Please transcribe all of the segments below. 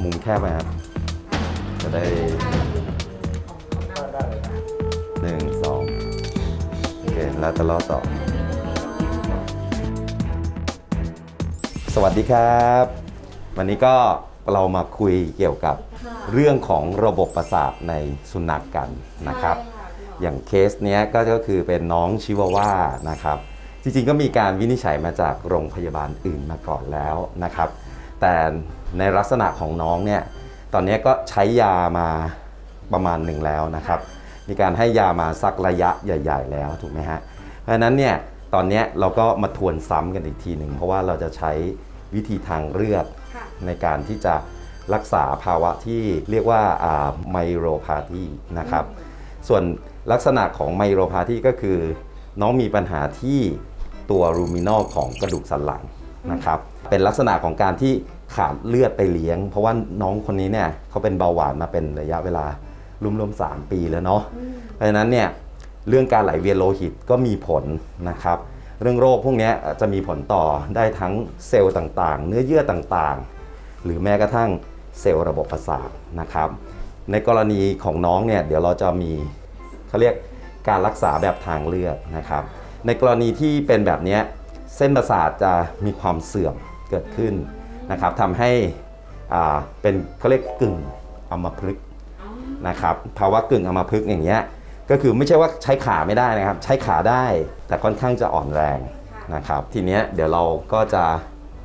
หนึ่งสองโอเคแล้วจะรอต่อ สวัสดีครับ วันนี้ก็เรามาคุยเกี่ยวกับเรื่องของระบบประสาทในสุนัขกกันนะครับ อย่างเคสเนี้ยก็ก็คือเป็นน้องชิวาว่านะครับ จริงๆก็มีการวินิจฉัยมาจากโรงพยาบาลอื่นมาก่อนแล้วนะครับ แต่ในลักษณะของน้องเนี่ยตอนนี้ก็ใช้ยามาประมาณหนึ่งแล้วนะครับ มีการให้ยามาสักระยะใหญ่ ๆ แล้วถูกไหมฮะเพราะฉะนั้นเนี่ยตอนเนี้ยเราก็มาทวนซ้ำกันอีกทีหนึ่งเพราะว่าเราจะใช้วิธีทางเลือกค่ะในการที่จะรักษาภาวะที่เรียกว่าไมโรพาธีนะครับ ส่วนลักษณะของไมโรพาธีก็คือ น้องมีปัญหาที่ตัวรูมินอลของกระดูกสันหลังนะครับ เป็นลักษณะของการที่ ขาดเลือดไปเลี้ยง เพราะว่าน้องคนนี้เนี่ยเขาเป็นเบาหวานมาเป็นระยะเวลารวมๆ3ปีแล้วเนาะเพราะฉะนั้นเนี่ยเรื่องการไหลเวียนโลหิตก็มีผลนะครับ เรื่องโรคพวกเนี้ยจะมีผลต่อได้ทั้งเซลล์ต่างๆ เนื้อเยื่อต่างๆ หรือแม้กระทั่งเซลล์ระบบประสาทนะครับ ในกรณีของน้องเนี่ยเดี๋ยวเราจะมีเขาเรียกการรักษาแบบทางเลือกนะครับ ในกรณีที่เป็นแบบเนี้ยเส้นประสาทจะมีความเสื่อมเกิดขึ้น นะครับทำให้อ่าเป็นเขาเรียกกึ่งอัมพฤกษ์นะครับภาวะกึ่งอัมพฤกษ์อย่างเงี้ยก็คือไม่ใช่ว่าใช้ขาไม่ได้นะครับ ใช้ขาได้แต่ค่อนข้างจะอ่อนแรงนะครับ ทีเนี้ยเดี๋ยวเราก็จะ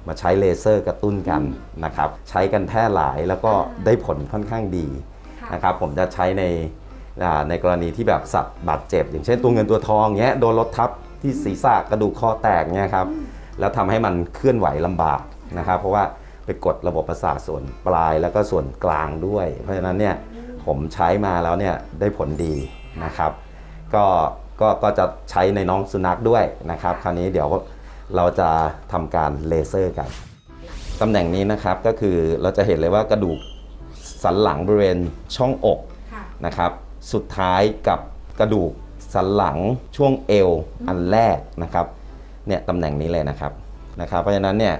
มาใช้เลเซอร์กระตุ้นกันนะครับ ใช้กันแพร่หลายแล้วก็ได้ผลค่อนข้างดีนะครับผมจะใช้ในอ่าในกรณีที่แบบสัตว์บาดเจ็บ อย่างเช่นตัวเงินตัวทองเงี้ยโดนรถทับที่ศีรษะกระดูกคอแตกเงี้ยครับแล้วทำให้มันเคลื่อนไหวลำบาก นะครับเพราะว่าไปกดระบบประสาทส่วนปลายแล้วก็ส่วนกลางด้วย เพราะฉะนั้นเนี่ยผมใช้มาแล้วเนี่ยได้ผลดีนะครับ ก็ก็ก็จะใช้ในน้องสุนัขด้วยนะครับ คราวนี้เดี๋ยวเราจะทำการเลเซอร์กันตำแหน่งนี้นะครับก็คือเราจะเห็นเลยว่ากระดูกสันหลังบริเวณช่องอกค่ะนะครับ สุดท้ายกับกระดูกสันหลังช่วงเอวอันแรกนะครับเนี่ยตำแหน่งนี้เลยนะครับนะครับ เพราะฉะนั้นเนี่ย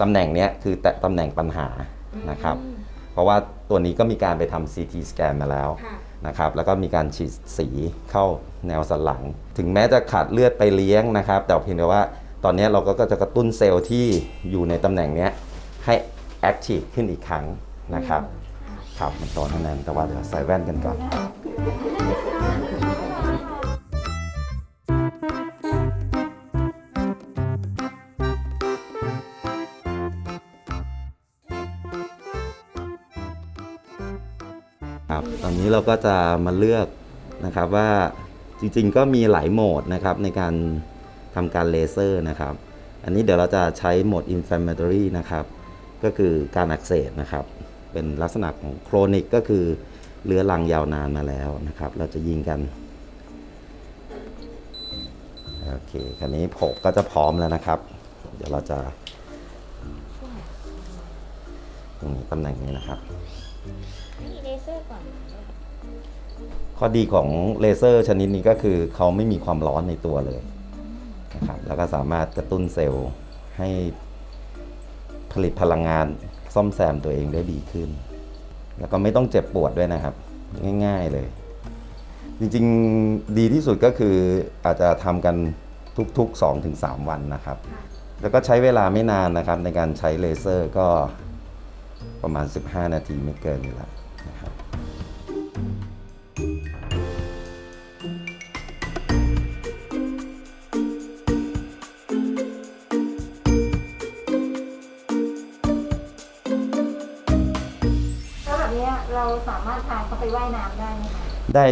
ตำแหน่งเนี้ยคือแต่ตำแหน่งปัญหานะครับ เพราะว่าตัวนี้ก็มีการไปทำ CT สแกนมาแล้วค่ะ นะครับ แล้วก็มีการฉีดสีเข้าแนวสันหลัง ถึงแม้จะขาดเลือดไปเลี้ยงนะครับ แต่เพียงแต่ว่าตอนนี้เราก็จะกระตุ้นเซลล์ที่อยู่ในตำแหน่งเนี้ยให้แอคทีฟขึ้นอีกครั้งนะครับ ครับมันตอนนั้นแต่ว่าเดี๋ยวใส่แว่นกันก่อน ค ครับตอนนี้เราก็จะมาเลือกนะครับว่าจริงๆก็มีหลายโหมดนะครับในการทำการเลเซอร์นะครับ อันนี้เดี๋ยวเราจะใช้โหมด inflammatory นะครับ ก็คือการอักเสบนะครับ เป็นลักษณะของโครนิกก็คือเรื้อรังยาวนานมาแล้วนะครับ เราจะยิงกันโอเคคราวนี้ผมก็จะพร้อมแล้วนะครับ เดี๋ยวเราจะ ตรงนี้ตำแหน่งนี้นะครับ มีเลเซอร์ก่อนข้อดีของเลเซอร์ชนิดนี้ก็คือเขาไม่มีความร้อนในตัวเลยนะครับแล้วก็สามารถกระตุ้นเซลล์ให้ผลิตพลังงานซ่อมแซมตัวเองได้ดีขึ้น แล้วก็ไม่ต้องเจ็บปวดด้วยนะครับ ง่ายๆเลย จริงๆดีที่สุดก็คืออาจจะทำกันทุกๆ 2-3 วันนะครับ แล้วก็ใช้เวลาไม่นานนะครับ ในการใช้เลเซอร์ก็ประมาณ 15 นาทีไม่เกินอยู่แล้วนะครับแล้ว สามารถพาเขาไปว่ายน้ำได้ไหมคะได้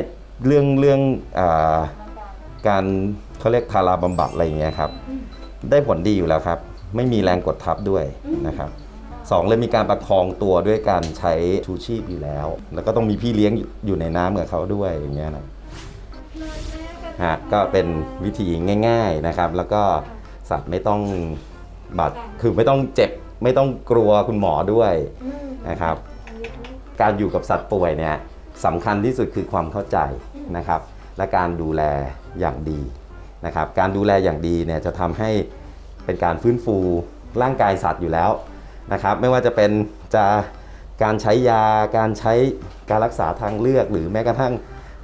เรื่องเรื่องอาร่างกายการเขาเรียกทาราบำบัดอะไรอย่างเงี้ยครับ ได้ผลดีอยู่แล้วครับ ไม่มีแรงกดทับด้วยนะครับสองเลยมีการประคองตัวด้วยการใช้ชูชีพอยู่แล้ว แล้วก็ต้องมีพี่เลี้ยงอยู่อยู่ในน้ำกับเขาด้วยอย่างเงี้ยนะ ฮะก็เป็นวิธีง่ายๆนะครับ แล้วก็สัตว์ไม่ต้องบาดคือไม่ต้องเจ็บ ไม่ต้องกลัวคุณหมอด้วยอืมนะครับ การอยู่กับสัตว์ป่วยเนี่ยสำคัญที่สุดคือความเข้าใจนะครับและการดูแลอย่างดีนะครับการดูแลอย่างดีเนี่ยจะทำให้เป็นการฟื้นฟูร่างกายสัตว์อยู่แล้วนะครับไม่ว่าจะเป็นจะการใช้ยาการใช้การรักษาทางเลือก หรือแม้กระทั่ง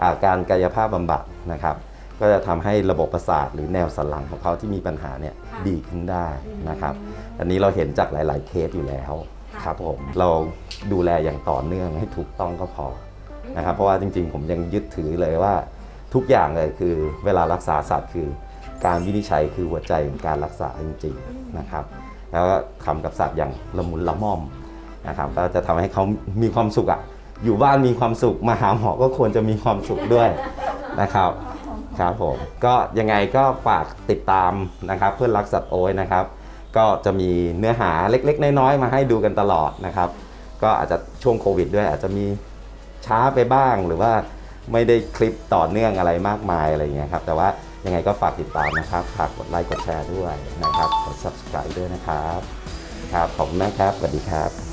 อ่าการกายภาพบำบัดนะครับก็จะทำให้ระบบประสาทหรือแนวสันหลังของเขาที่มีปัญหาเนี่ยค่ะดีขึ้นได้นะครับอืมอันนี้เราเห็นจากหลาย ๆเคสอยู่แล้ว ค่ะครับผมเราดูแลอย่างต่อเนื่องให้ถูกต้องก็พอนะครับเพราะว่าจริง ๆ ผมยังยึดถือเลยว่าทุกอย่างเลยคือเวลารักษาสัตว์คือ การวินิจฉัยคือหัวใจของการรักษาจริงๆนะครับแล้วก็ทำกับสัตว์อย่างละมุนละม่อมนะครับก็จะทำให้เขามีความสุขอะอยู่บ้านมีความสุขมาหาหมอก็ควรจะมีความสุขด้วยนะครับครับผมก็ยังไงก็ฝากติดตามนะครับเพื่อนรักสัตว์โอ้ยนะครับ ก็จะมีเนื้อหาเล็กๆ น้อยๆ มาให้ดูกันตลอดนะครับ ก็อาจจะช่วงโควิดด้วยอาจจะมีช้าไปบ้างหรือว่าไม่ได้คลิปต่อเนื่องอะไรมากมายอะไรอย่างเงี้ยครับ แต่ว่ายังไงก็ฝากติดตามนะครับ ฝากกดไลค์กดแชร์ด้วยนะครับ กด subscribe ด้วยนะครับ ครับ ขอบคุณมากครับ สวัสดีครับ